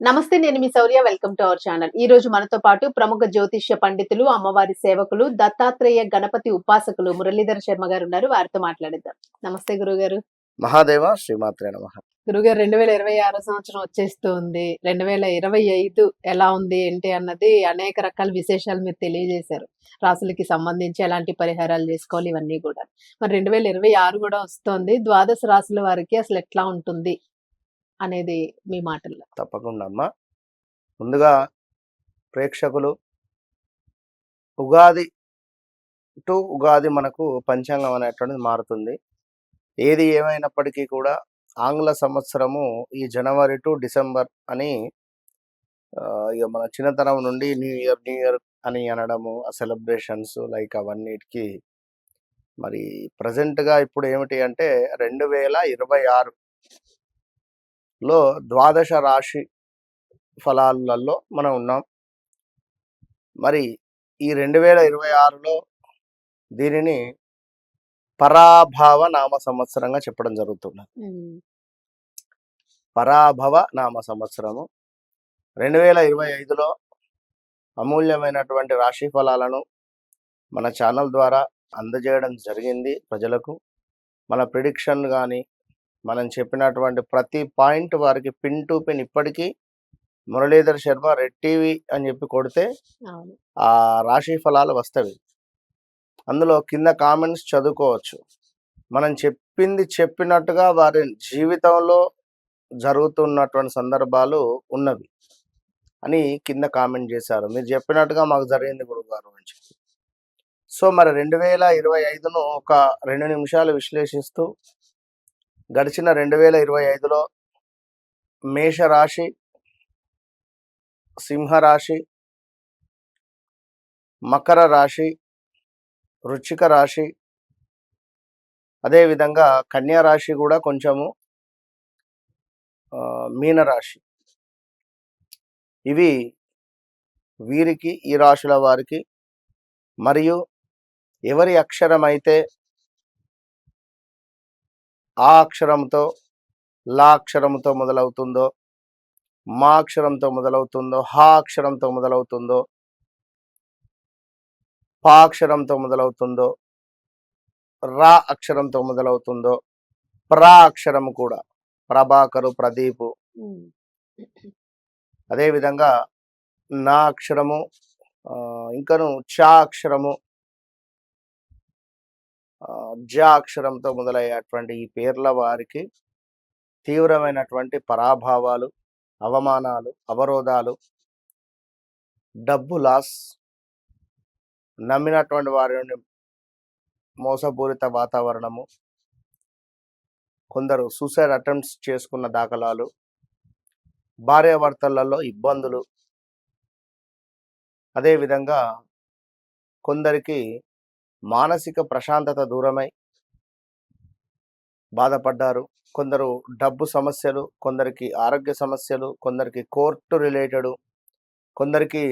నమస్తే నేను మీ Shaurya. Welcome to our channel. ఈ రోజు మనతో పాటు ప్రముఖ జ్యోతిష్య పండితులు అమ్మవారి సేవకులు దత్తాత్రేయ గణపతి ఉపాసకులు మురళీధర్ శర్మ గారు ఉన్నారు. వారితో మాట్లాడిద్దాం. నమస్తే గురుగారు. మహాదేవ శ్రీమాత్రే నమ. గురుగారు రెండు వేల ఇరవై ఆరో సంవత్సరం వచ్చేస్తుంది. రెండు వేల ఇరవై ఐదు ఎలా ఉంది ఏంటి అన్నది అనేక రకాల విశేషాలు మీరు తెలియజేశారు. రాసులకి సంబంధించి ఎలాంటి పరిహారాలు చేసుకోవాలి ఇవన్నీ కూడా. మరి రెండు వేల ఇరవై ఆరు కూడా వస్తుంది. ద్వాదశ రాసుల వారికి అసలు ఎట్లా ఉంటుంది? అనేది మీ మాటల్లో. తప్పకుండా అమ్మా. ముందుగా ప్రేక్షకులు ఉగాది టు ఉగాది మనకు పంచాంగం అనేటువంటిది మారుతుంది. ఏది ఏమైనప్పటికీ కూడా ఆంగ్ల సంవత్సరము ఈ జనవరి టు డిసెంబర్ అని ఇక మన చిన్నతనం నుండి న్యూ ఇయర్ న్యూ ఇయర్ అని అనడము ఆ సెలబ్రేషన్స్ లైక్ అవన్నిటికీ మరి ప్రజెంట్గా ఇప్పుడు ఏమిటి అంటే రెండు వేల ఇరవై ఆరు లో ద్వాదశ రాశి ఫలాలలో మనం ఉన్నాం. మరి ఈ రెండు వేల ఇరవై ఆరులో దీనిని పరాభవ నామ సంవత్సరంగా చెప్పడం జరుగుతుంది ఉమ్, పరాభవ నామ సంవత్సరము. రెండు వేల ఇరవై ఐదులో అమూల్యమైనటువంటి రాశి ఫలాలను మన ఛానల్ ద్వారా అందజేయడం జరిగింది ప్రజలకు. మన ప్రిడిక్షన్ కానీ మనం చెప్పినటువంటి ప్రతి పాయింట్ వారికి పిన్ టు పిన్ ఇప్పటికీ మురళీధర్ శర్మ రెడ్ టీవీ అని చెప్పి కొడితే ఆ రాశి ఫలాలు వస్తవి. అందులో కింద కామెంట్స్ చదువుకోవచ్చు. మనం చెప్పింది చెప్పినట్టుగా వారి జీవితంలో జరుగుతున్నటువంటి సందర్భాలు ఉన్నవి అని కింద కామెంట్ చేశారు. మీరు చెప్పినట్టుగా మాకు జరిగింది గురుగారు అని చెప్పి. సో మరి రెండు వేల ఇరవై ఐదును ఒక రెండు నిమిషాలు విశ్లేషిస్తూ గడిచిన రెండు వేల ఇరవై ఐదులో మేషరాశి సింహరాశి మకర రాశి రుచిక రాశి అదేవిధంగా కన్యా రాశి కూడా కొంచెము మీనరాశి. ఇవి వీరికి ఈ రాశుల వారికి మరియు ఎవరి అక్షరం అయితే ఆ అక్షరంతో లా అక్షరంతో మొదలవుతుందో మా అక్షరంతో మొదలవుతుందో హా అక్షరంతో మొదలవుతుందో పా అక్షరంతో మొదలవుతుందో రా అక్షరంతో మొదలవుతుందో ప్రా అక్షరం కూడా. ప్రభాకరు ప్రదీపు. అదేవిధంగా నా అక్షరము ఇంకను చా అక్షరము జ అక్షరంతో మొదలయ్యేటువంటి ఈ పేర్ల వారికి తీవ్రమైనటువంటి పరాభావాలు అవమానాలు అవరోధాలు డబ్బు లాస్ నమ్మినటువంటి వారి నుండి మోసపూరిత వాతావరణము కొందరు సూసైడ్ అటెంప్ట్స్ చేసుకున్న దాఖలాలు భార్యాభర్తలలో ఇబ్బందులు. అదేవిధంగా కొందరికి మానసిక ప్రశాంతత దూరమై బాధపడ్డారు. కొందరు డబ్బు సమస్యలు కొందరికి ఆరోగ్య సమస్యలు కొందరికి కోర్టు రిలేటెడ్ కొందరికి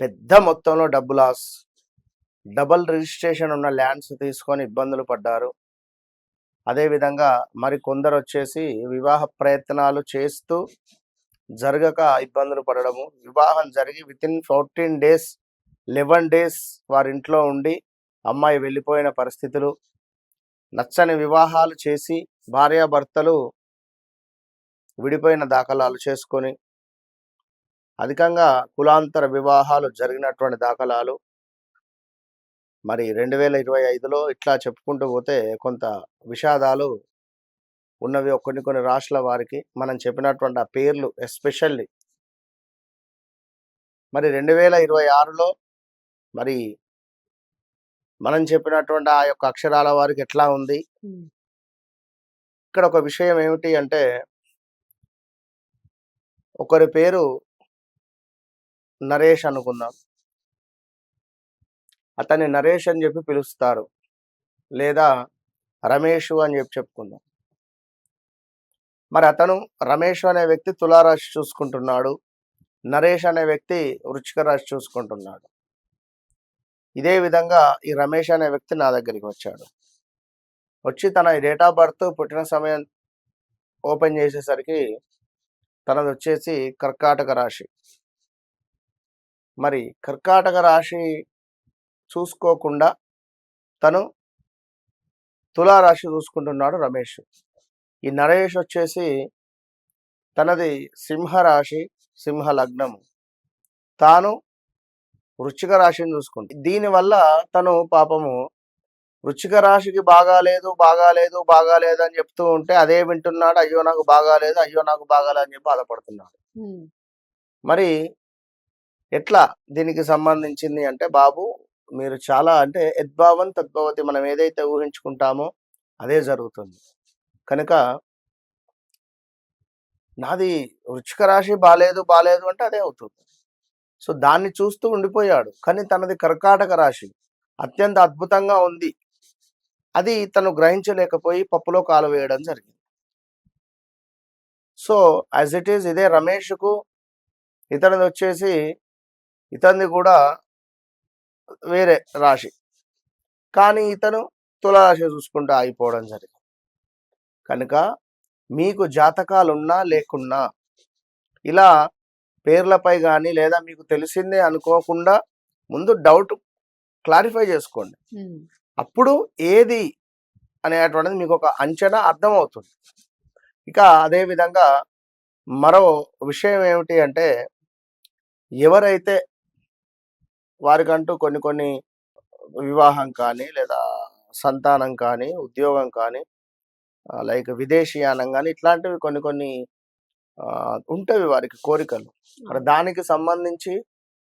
పెద్ద మొత్తంలో డబ్బు లాస్ డబల్ రిజిస్ట్రేషన్ ఉన్న ల్యాండ్స్ తీసుకొని ఇబ్బందులు పడ్డారు. అదేవిధంగా మరి కొందరు వచ్చేసి వివాహ ప్రయత్నాలు చేస్తూ జరగక ఇబ్బందులు పడడము వివాహం జరిగి within fourteen days eleven days వారి ఇంట్లో ఉండి అమ్మాయి వెళ్ళిపోయిన పరిస్థితులు నచ్చని వివాహాలు చేసి భార్యాభర్తలు విడిపోయిన దాఖలాలు చేసుకొని అధికంగా కులాంతర వివాహాలు జరిగినటువంటి దాఖలాలు. మరి రెండు వేల ఇరవై ఐదులో ఇట్లా చెప్పుకుంటూ పోతే కొంత విషాదాలు ఉన్నవి కొన్ని కొన్ని రాష్ట్రాల వారికి. మనం చెప్పినటువంటి ఆ పేర్లు ఎస్పెషల్లీ. మరి రెండు వేల ఇరవై ఆరులో మరి మనం చెప్పినటువంటి ఆ యొక్క అక్షరాల వారికి ఎట్లా ఉంది? ఇక్కడ ఒక విషయం ఏమిటి అంటే ఒకరి పేరు నరేష్ అనుకుందాం. అతన్ని నరేష్ అని చెప్పి పిలుస్తారు. లేదా రమేష్ అని చెప్పి చెప్పుకుందాం. మరి అతను రమేష్ అనే వ్యక్తి తులారాశి చూసుకుంటున్నాడు. నరేష్ అనే వ్యక్తి వృచ్చిక రాశి చూసుకుంటున్నాడు. ఇదే విధంగా ఈ రమేష్ అనే వ్యక్తి నా దగ్గరికి వచ్చాడు. వచ్చి తన డేట్ ఆఫ్ బర్త్ పుట్టిన సమయం ఓపెన్ చేసేసరికి తనది వచ్చేసి కర్కాటక రాశి. మరి కర్కాటక రాశి చూసుకోకుండా తను తులారాశి చూసుకుంటున్నాడు రమేష్. ఈ నరేష్ వచ్చేసి తనది సింహరాశి సింహ లగ్నము తాను వృశ్చిక రాశిని చూసుకుంటుంది దీనివల్ల తను పాపము వృశ్చిక రాశికి బాగాలేదు బాగాలేదు బాగాలేదు అని చెప్తూ ఉంటే అదే వింటున్నాడు అయ్యో నాకు బాగాలేదు అయ్యో నాకు బాగాలేదు అని చెప్పి బాధపడుతున్నాడు. మరి ఎట్లా దీనికి సంబంధించింది అంటే బాబు మీరు చాలా అంటే యద్భావం తద్భవతి మనం ఏదైతే ఊహించుకుంటామో అదే జరుగుతుంది. కనుక నాది వృచ్చిక రాశి బాలేదు బాలేదు అంటే అదే అవుతుంది. సో దాన్ని చూస్తూ ఉండిపోయాడు. కానీ తనది కర్కాటక రాశి. అత్యంత అద్భుతంగా ఉంది. అది తను గ్రహించలేకపోయి పప్పులో కాలు వేయడం జరిగింది. సో యాజ్ ఇట్ ఈస్ ఇదే రమేష్కు ఇతనిది వచ్చేసి ఇతనిది కూడా వేరే రాశి. కానీ ఇతను తులారాశి చూసుకుంటూ ఆగిపోవడం జరిగింది. కనుక మీకు జాతకాలు ఉన్నా లేకున్నా ఇలా పేర్లపై కానీ లేదా మీకు తెలిసిందే అనుకోకుండా ముందు డౌట్ క్లారిఫై చేసుకోండి. అప్పుడు ఏది అనేటువంటిది మీకు ఒక అంచనా అర్థమవుతుంది. ఇక అదే విధంగా మరో విషయం ఏమిటి అంటే ఎవరైతే వారికంటూ కొన్ని కొన్ని వివాహం కానీ లేదా సంతానం కానీ ఉద్యోగం కానీ లైక్ విదేశీయానం కానీ ఇట్లాంటివి కొన్ని కొన్ని ఉంటవి వారికి కోరికలు. మరి దానికి సంబంధించి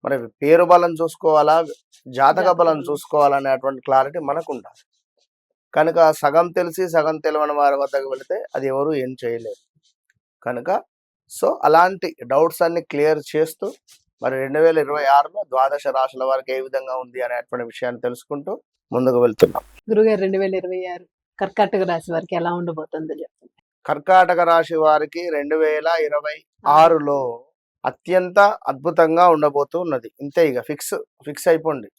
మరి పేరు బలం చూసుకోవాలా జాతక బలం. చూసుకోవాలనేటువంటి క్లారిటీ మనకు ఉండాలి కనుక సగం తెలిసి సగం తెలియని వారి వద్దకు వెళితే అది ఎవరు ఏం చేయలేరు. కనుక సో అలాంటి డౌట్స్ అన్ని క్లియర్ చేస్తూ మరి రెండు వేల ఇరవై ఆరులో ద్వాదశ రాశుల వారికి ఏ విధంగా ఉంది అనేటువంటి విషయాన్ని తెలుసుకుంటూ ముందుకు వెళ్తున్నాం. గురుగారు రెండు వేల ఇరవై ఆరు కర్కాటక రాశి వారికి ఎలా ఉండబోతుందో కర్కాటక రాశి వారికి రెండు వేల ఇరవై ఆరులో అత్యంత అద్భుతంగా ఉండబోతూ ఉన్నది. ఇంతే ఇక ఫిక్స్ ఫిక్స్ అయిపోండి.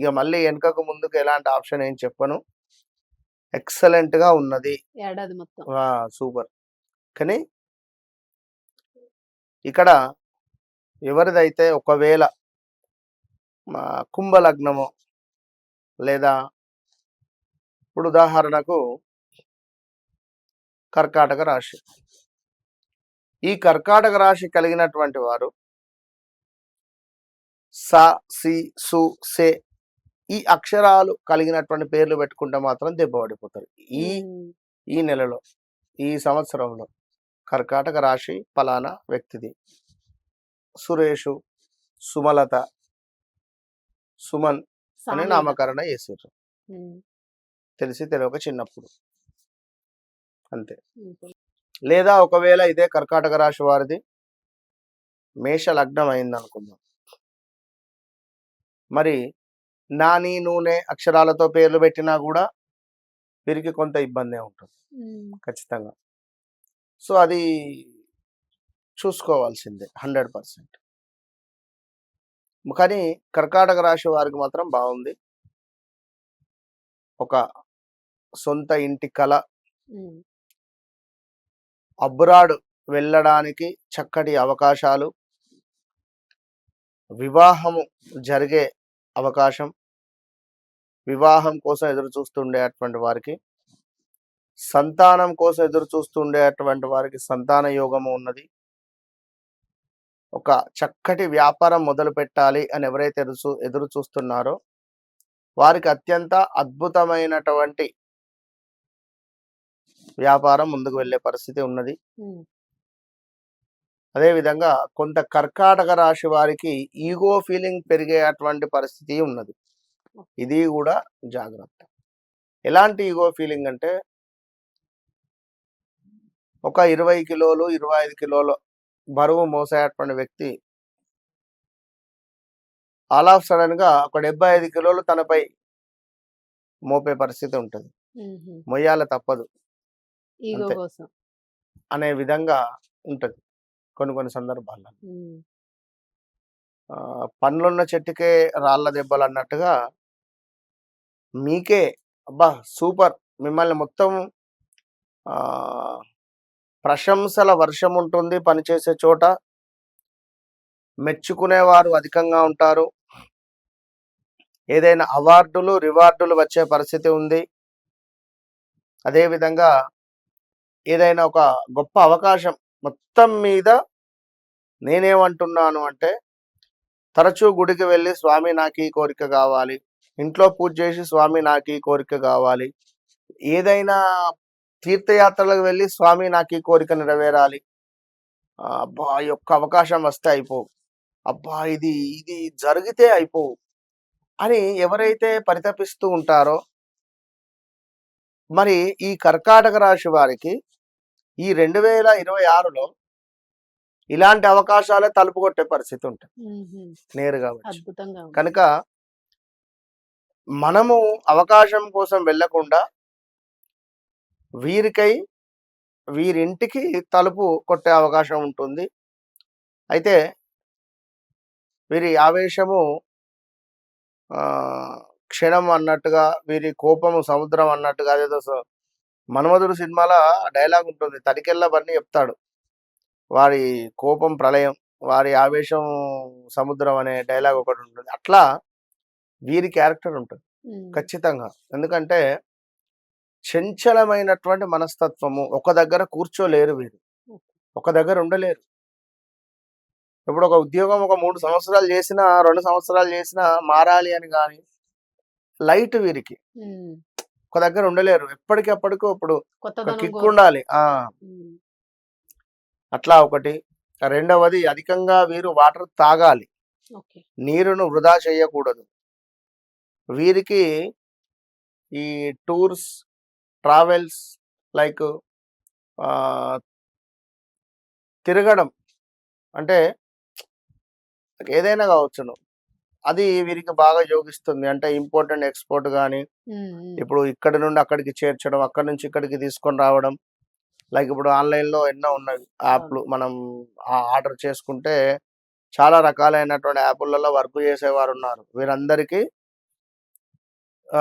ఇక మళ్ళీ వెనుకకు ముందుకు ఎలాంటి ఆప్షన్ ఏం చెప్పను. ఎక్సలెంట్గా ఉన్నది సూపర్. కానీ ఇక్కడ ఎవరిదైతే ఒకవేళ మా కుంభ లగ్నము లేదా ఇప్పుడు ఉదాహరణకు కర్కాటక రాశి. ఈ కర్కాటక రాశి కలిగినటువంటి వారు స సి సు సే ఈ అక్షరాలు కలిగినటువంటి పేర్లు పెట్టుకుంటే మాత్రం దెబ్బపడిపోతారు ఈ ఈ నెలలో ఈ సంవత్సరంలో కర్కాటక రాశి ఫలానా వ్యక్తిది. సురేషు సుమలత సుమన్ అని. నామకరణ చేసారు తెలిసి తెలియక చిన్నప్పుడు. అంతే. లేదా ఒకవేళ ఇదే కర్కాటక రాశి వారిది మేష లగ్నం అయింది అనుకుందాం మరి నాని నూనె అక్షరాలతో పేర్లు పెట్టినా కూడా వీరికి కొంత ఇబ్బందే ఉంటుంది. ఖచ్చితంగా. సో అది చూసుకోవాల్సిందే హండ్రెడ్ పర్సెంట్. కానీ కర్కాటక రాశి వారికి మాత్రం బాగుంది. ఒక సొంత ఇంటి కళ అబ్రాడ్ వెళ్ళడానికి చక్కటి అవకాశాలు వివాహము జరిగే అవకాశం వివాహం కోసం ఎదురు చూస్తుండేటువంటి వారికి సంతానం కోసం ఎదురు చూస్తుండేటువంటి వారికి సంతాన యోగము ఉన్నది. ఒక చక్కటి వ్యాపారం మొదలు పెట్టాలి అని ఎవరైతే ఎదురు ఎదురు చూస్తున్నారో వారికి అత్యంత అద్భుతమైనటువంటి వ్యాపారం ముందుకు వెళ్ళే పరిస్థితి ఉన్నది. ఉమ్, అదేవిధంగా కొంత కర్కాటక రాశి వారికి ఈగో ఫీలింగ్ పెరిగేటువంటి పరిస్థితి ఉన్నది. ఇది కూడా జాగ్రత్త. ఎలాంటి ఈగో ఫీలింగ్ అంటే ఒక ఇరవై కిలోలు ఇరవై ఐదు కిలోలు బరువు మోసేటువంటి వ్యక్తి ఆల్ ఆఫ్ సడన్గా ఒక డెబ్బై ఐదు కిలోలు తనపై మోపే పరిస్థితి ఉంటుంది. మొయ్యాల తప్పదు. ఈగో అంతే. కోసం. అనే విధంగా ఉంటుంది. కొన్ని కొన్ని సందర్భాల్లో. ఉమ్, ఆ, పండ్లున్న చెట్టుకే రాళ్ళ దెబ్బలు అన్నట్టుగా మీకే అబ్బా! సూపర్. మిమ్మల్ని మొత్తం ఆ, ప్రశంసల వర్షం ఉంటుంది పనిచేసే చోట. మెచ్చుకునేవారు అధికంగా ఉంటారు. ఏదైనా అవార్డులు రివార్డులు వచ్చే పరిస్థితి ఉంది. అదేవిధంగా ఏదైనా ఒక గొప్ప అవకాశం మొత్తం మీద నేనేమంటున్నాను అంటే తరచూ గుడికి వెళ్ళి స్వామి నాకు ఈ కోరిక కావాలి. ఇంట్లో పూజ చేసి స్వామి నాకు ఈ కోరిక కావాలి. ఏదైనా తీర్థయాత్రలకు వెళ్ళి స్వామి నాకు ఈ కోరిక నెరవేరాలి. అబ్బా ఈ యొక్క అవకాశం వస్తే అయిపోవు. అబ్బా ఇది ఇది జరిగితే అయిపోవు అని ఎవరైతే పరితపిస్తూ ఉంటారో మరి ఈ కర్కాటక రాశి వారికి ఈ రెండు వేల ఇరవై ఆరులో ఇలాంటి అవకాశాలే తలుపు కొట్టే పరిస్థితి ఉంటుంది. నేరుగా. కనుక మనము అవకాశం కోసం వెళ్ళకుండా వీరికై వీరింటికి తలుపు కొట్టే అవకాశం ఉంటుంది అయితే వీరి ఆవేశము ఆ, క్షణం అన్నట్టుగా వీరి కోపము సముద్రం అన్నట్టుగా అదేదో మన్మధుడు సినిమాలో డైలాగ్ ఉంటుంది తడికెళ్ళ బన్నీ చెప్తాడు. వారి కోపం ప్రళయం వారి ఆవేశం సముద్రం అనే డైలాగ్ ఒకటి ఉంటుంది. అట్లా వీరి క్యారెక్టర్ ఉంటుంది. ఖచ్చితంగా. ఎందుకంటే చంచలమైనటువంటి మనస్తత్వము ఒక దగ్గర కూర్చోలేరు వీరు. ఒక దగ్గర ఉండలేరు. ఇప్పుడు ఒక ఉద్యోగం ఒక మూడు సంవత్సరాలు చేసినా రెండు సంవత్సరాలు చేసినా మారాలి అని కానీ లైట్ వీరికి. ఒక దగ్గర ఉండలేరు. ఎప్పటికెప్పటికో ఇప్పుడు కిక్ ఉండాలి. ఆ. అట్లా ఒకటి. రెండవది అధికంగా వీరు వాటర్ తాగాలి. నీరును వృధా చేయకూడదు. వీరికి ఈ టూర్స్ ట్రావెల్స్ లైక్ తిరగడం అంటే ఏదైనా కావచ్చును. అది వీరికి బాగా యోగిస్తుంది. అంటే ఇంపోర్టెంట్ ఎక్స్పోర్ట్ కానీ. ఇప్పుడు ఇక్కడి నుండి అక్కడికి చేర్చడం అక్కడి నుంచి ఇక్కడికి తీసుకొని రావడం లైక్ ఇప్పుడు ఆన్లైన్లో ఎన్నో ఉన్నవి యాప్లు. మనం ఆర్డర్ చేసుకుంటే చాలా రకాలైనటువంటి యాప్లలో వర్క్ చేసేవారు ఉన్నారు వీరందరికీ ఆ,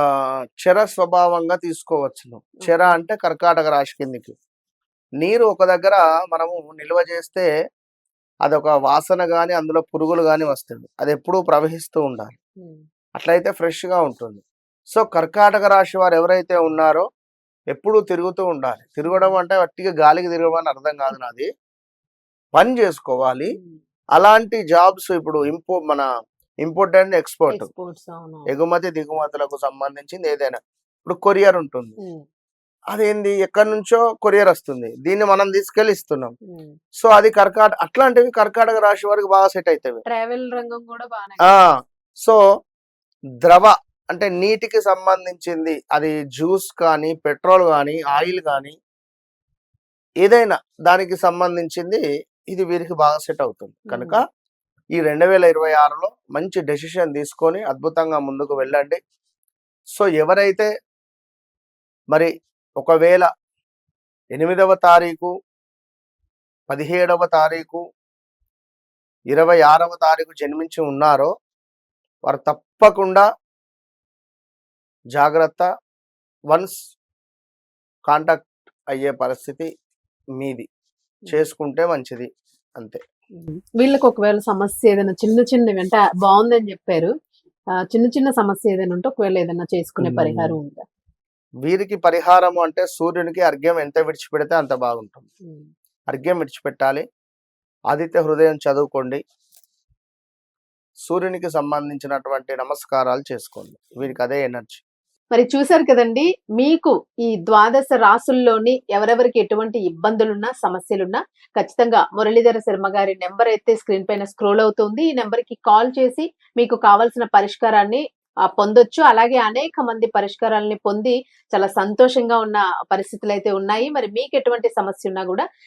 చెర స్వభావంగా తీసుకోవచ్చును. చెర అంటే కర్కాటక రాశి కిందికి. నీరు ఒక దగ్గర మనము నిల్వ చేస్తే అదొక వాసన కానీ అందులో పురుగులు కానీ వస్తుంది అది ఎప్పుడూ ప్రవహిస్తూ ఉండాలి. అట్లయితే ఫ్రెష్గా ఉంటుంది. సో కర్కాటక రాశి వారు ఎవరైతే ఉన్నారో ఎప్పుడూ తిరుగుతూ ఉండాలి. తిరగడం అంటే వట్టిగా గాలికి తిరగమని అర్థం కాదు నాది. పని చేసుకోవాలి. అలాంటి జాబ్స్ ఇప్పుడు ఇంపో మన ఇంపోర్ట్ అండ్ ఎక్స్పోర్ట్. ఎగుమతి దిగుమతులకు సంబంధించింది ఏదైనా. ఇప్పుడు కొరియర్ ఉంటుంది. అదేంది? ఎక్కడి నుంచో కొరియర్ వస్తుంది. దీన్ని మనం తీసుకెళ్ళి ఇస్తున్నాం. సో అది కర్కాట అట్లాంటివి కర్కాటక రాశి వారికి బాగా సెట్ అవుతాయి ట్రావెల్ రంగం కూడా సో ద్రవ అంటే నీటికి సంబంధించింది అది జ్యూస్ కానీ పెట్రోల్ కానీ ఆయిల్ కానీ ఏదైనా దానికి సంబంధించింది ఇది వీరికి బాగా సెట్ అవుతుంది. కనుక ఈ రెండు వేల ఇరవై ఆరులో మంచి డెసిషన్ తీసుకొని అద్భుతంగా ముందుకు వెళ్ళండి. సో ఎవరైతే మరి ఒకవేళ ఎనిమిదవ తారీఖు పదిహేడవ తారీఖు ఇరవై ఆరవ తారీఖు జన్మించి ఉన్నారో వారు తప్పకుండా జాగ్రత్త. వన్స్ కాంటాక్ట్ అయ్యే పరిస్థితి మీది. చేసుకుంటే మంచిది. అంతే. వీళ్ళకి ఒకవేళ సమస్య ఏదైనా చిన్న చిన్నవి అంటే బాగుందని చెప్పారు. చిన్న చిన్న సమస్య ఏదైనా ఉంటే ఒకవేళ ఏదైనా చేసుకునే. పరిహారం ఉందా? వీరికి పరిహారము అంటే సూర్యునికి అర్ఘ్యం ఎంత విడిచిపెడితే అంత బాగుంటుంది. అర్ఘ్యం విడిచిపెట్టాలి. ఆదిత్య హృదయం చదువుకోండి. సూర్యునికి సంబంధించినటువంటి నమస్కారాలు చేసుకోండి. వీరికి అదే ఎనర్జీ. మరి చూశారు కదండి మీకు ఈ ద్వాదశ రాసుల్లోని ఎవరెవరికి ఎటువంటి ఇబ్బందులున్నా సమస్యలున్నా ఖచ్చితంగా మురళీధర శర్మ గారి నెంబర్ అయితే స్క్రీన్ పైన స్క్రోల్ అవుతుంది. ఈ నెంబర్కి కాల్ చేసి మీకు కావాల్సిన పరిష్కారాన్ని పొందొచ్చు. అలాగే అనేక మంది పరిష్కారాలని పొంది చాలా సంతోషంగా ఉన్న పరిస్థితులు అయితే ఉన్నాయి. మరి మీకు ఎటువంటి సమస్య ఉన్నా కూడా